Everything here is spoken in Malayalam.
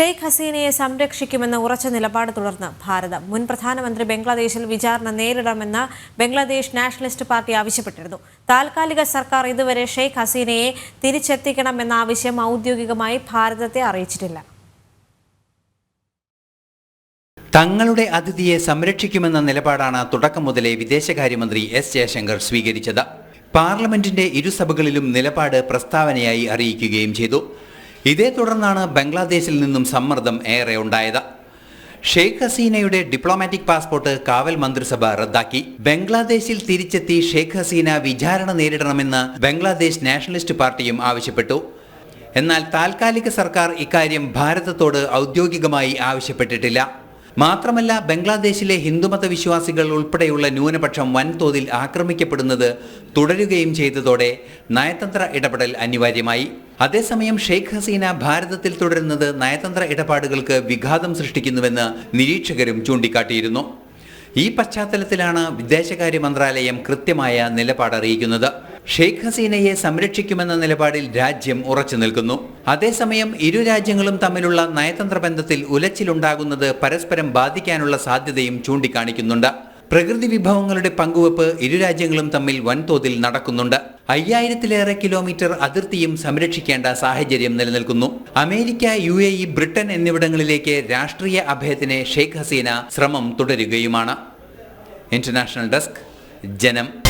ഷെയ്ഖ് ഹസീനയെ സംരക്ഷിക്കുമെന്ന ഉറച്ച നിലപാട് തുടർന്ന് ഭാരതം. മുൻ പ്രധാനമന്ത്രി ബംഗ്ലാദേശിൽ വിചാരണ നേരിടണമെന്ന് ബംഗ്ലാദേശ് നാഷണലിസ്റ്റ് പാർട്ടി ആവശ്യപ്പെട്ടിരുന്നു. താൽക്കാലിക സർക്കാർ ഇതുവരെ ഷെയ്ഖ് ഹസീനയെ തിരിച്ചെത്തിക്കണമെന്ന ആവശ്യം ഔദ്യോഗികമായി ഭാരതത്തെ അറിയിച്ചിട്ടില്ല. തങ്ങളുടെ അതിഥിയെ സംരക്ഷിക്കുമെന്ന നിലപാടാണ് തുടക്കം മുതലേ വിദേശകാര്യമന്ത്രി എസ് ജയശങ്കർ സ്വീകരിച്ചത്. പാർലമെന്റിന്റെ ഇരുസഭകളിലും നിലപാട് പ്രസ്താവനയായി അറിയിക്കുകയും ചെയ്തു. ഇതേ തുടർന്നാണ് ബംഗ്ലാദേശിൽ നിന്നും സമ്മർദ്ദം ഏറെ ഉണ്ടായത്. ഷെയ്ഖ് ഹസീനയുടെ ഡിപ്ലോമാറ്റിക് പാസ്പോർട്ട് കാവൽ മന്ത്രിസഭ റദ്ദാക്കി. ബംഗ്ലാദേശിൽ തിരിച്ചെത്തി ഷെയ്ഖ് ഹസീന വിചാരണ നേരിടണമെന്ന് ബംഗ്ലാദേശ് നാഷണലിസ്റ്റ് പാർട്ടിയും ആവശ്യപ്പെട്ടു. എന്നാൽ താൽക്കാലിക സർക്കാർ ഇക്കാര്യം ഭാരതത്തോട് ഔദ്യോഗികമായി ആവശ്യപ്പെട്ടിട്ടില്ല. മാത്രമല്ല ബംഗ്ലാദേശിലെ ഹിന്ദുമത വിശ്വാസികൾ ഉൾപ്പെടെയുള്ള ന്യൂനപക്ഷം വൻതോതിൽ ആക്രമിക്കപ്പെടുന്നത് തുടരുകയും ചെയ്തതോടെ നയതന്ത്ര ഇടപെടൽ അനിവാര്യമായി. അതേസമയം ഷെയ്ഖ് ഹസീന ഭാരതത്തിൽ തുടരുന്നത് നയതന്ത്ര ഇടപാടുകൾക്ക് വിഘാതം സൃഷ്ടിക്കുന്നുവെന്ന് നിരീക്ഷകരും ചൂണ്ടിക്കാട്ടിയിരുന്നു. ഈ പശ്ചാത്തലത്തിലാണ് വിദേശകാര്യ മന്ത്രാലയം കൃത്യമായ നിലപാടറിയിക്കുന്നത്. ഷെയ്ഖ് ഹസീനയെ സംരക്ഷിക്കുമെന്ന നിലപാടിൽ രാജ്യം ഉറച്ചു നിൽക്കുന്നു. അതേസമയം ഇരു രാജ്യങ്ങളും തമ്മിലുള്ള നയതന്ത്ര ബന്ധത്തിൽ ഉലച്ചിലുണ്ടാകുന്നത് പരസ്പരം ബാധിക്കാനുള്ള സാധ്യതയും ചൂണ്ടിക്കാണിക്കുന്നുണ്ട്. പ്രകൃതി വിഭവങ്ങളുടെ പങ്കുവെപ്പ് ഇരു രാജ്യങ്ങളും തമ്മിൽ വൻതോതിൽ നടക്കുന്നുണ്ട്. അയ്യായിരത്തിലേറെ കിലോമീറ്റർ അതിർത്തിയും സംരക്ഷിക്കേണ്ട സാഹചര്യം നിലനിൽക്കുന്നു. America U A E Britain എന്നിവിടങ്ങളിലേക്ക് രാഷ്ട്രീയ അഭയത്തിന് ഷെയ്ഖ് ഹസീന ശ്രമം തുടരുകയുമാണ്. ഇന്റർനാഷണൽ ഡെസ്ക് ജനം.